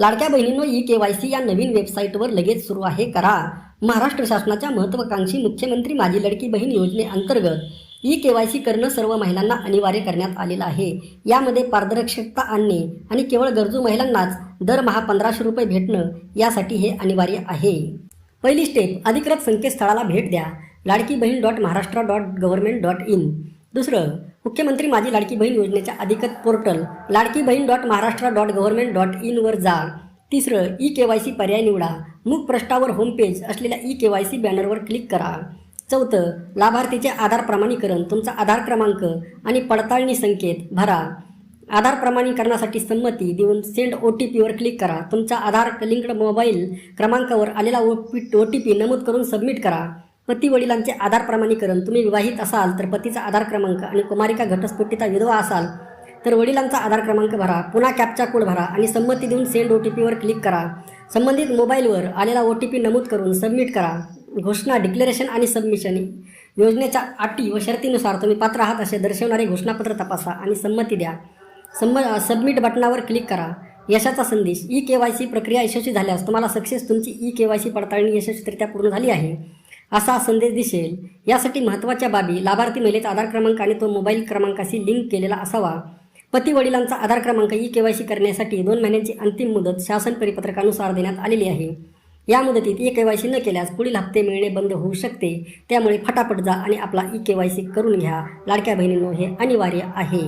लाडक्या बहिणींनो E K Y C या नवीन वेबसाईटवर लगेच सुरू आहे. करा. महाराष्ट्र शासनाच्या महत्त्वाकांक्षी मुख्यमंत्री माझी लडकी बहीण योजनेअंतर्गत ई के वाय सी करणं सर्व महिलांना अनिवार्य करण्यात आलेलं आहे. यामध्ये पारदर्शकता आणणे आणि केवळ गरजू महिलांनाच दरमहा पंधराशे रुपये भेटणं यासाठी हे अनिवार्य आहे. पहिली स्टेप अधिकृत संकेतस्थळाला भेट द्या. Ladki Bahin dot Maharashtra dot government dot in दुसरं मुख्यमंत्री माझी लाडकी बहीण योजनेच्या अधिकृत portal Ladki Bahin dot Maharashtra dot government dot इनवर जा. तिसरं ई के वाय सी पर्याय निवडा. मुखपृष्ठावर होमपेज असलेल्या ई के वाय सी बॅनरवर क्लिक करा. चौथं लाभार्थीचे आधार प्रमाणीकरण तुमचा आधार क्रमांक आणि पडताळणी संकेत भरा. आधार प्रमाणीकरणासाठी संमती देऊन सेंड ओ टी पीवर क्लिक करा. तुमचा आधार लिंक्ड मोबाईल क्रमांकावर आलेला O P O T P नमूद करून सबमिट करा. पती वडिलांचे आधार प्रमाणीकरण. तुम्ही विवाहित असाल तर पतीचा आधार क्रमांक आणि कुमारिका घटस्फोटीचा विधवा असाल तर वडिलांचा आधार क्रमांक भरा पुन्हा कॅपचा कोड भरा आणि संमती देऊन सेंड ओ टी पीवर क्लिक करा. संबंधित मोबाईलवर आलेला ओ टी पी नमूद करून सबमिट करा. घोषणा डिक्लेरेशन आणि सबमिशन योजनेच्या अटी व शर्तीनुसार तुम्ही पात्र आहात असे दर्शवणारे घोषणापत्र तपासा आणि संमती द्या. संम सबमिट बटनावर क्लिक करा. यशाचा संदेश ई के वाय सी प्रक्रिया यशस्वी झाल्यास तुम्हाला सक्सेस तुमची ई के वाय सी पडताळणी यशस्वीरित्या पूर्ण झाली आहे. असा संदेश दिसेल. यासाठी महत्त्वाच्या बाबी लाभार्थी महिलेचा आधार क्रमांक आणि तो मोबाईल क्रमांकाशी लिंक केलेला असावा. पती वडिलांचा आधार क्रमांक ई के वाय सी करण्यासाठी दोन महिन्यांची अंतिम मुदत शासन परिपत्रकानुसार देण्यात आलेली आहे. या मुदतीत ई के वाय सी न केल्यास पुढील हप्ते मिळणे बंद होऊ शकते. त्यामुळे फटाफट जा आणि आपला ई के वाय सी करून घ्या. लाडक्या बहिणींनो हे अनिवार्य आहे.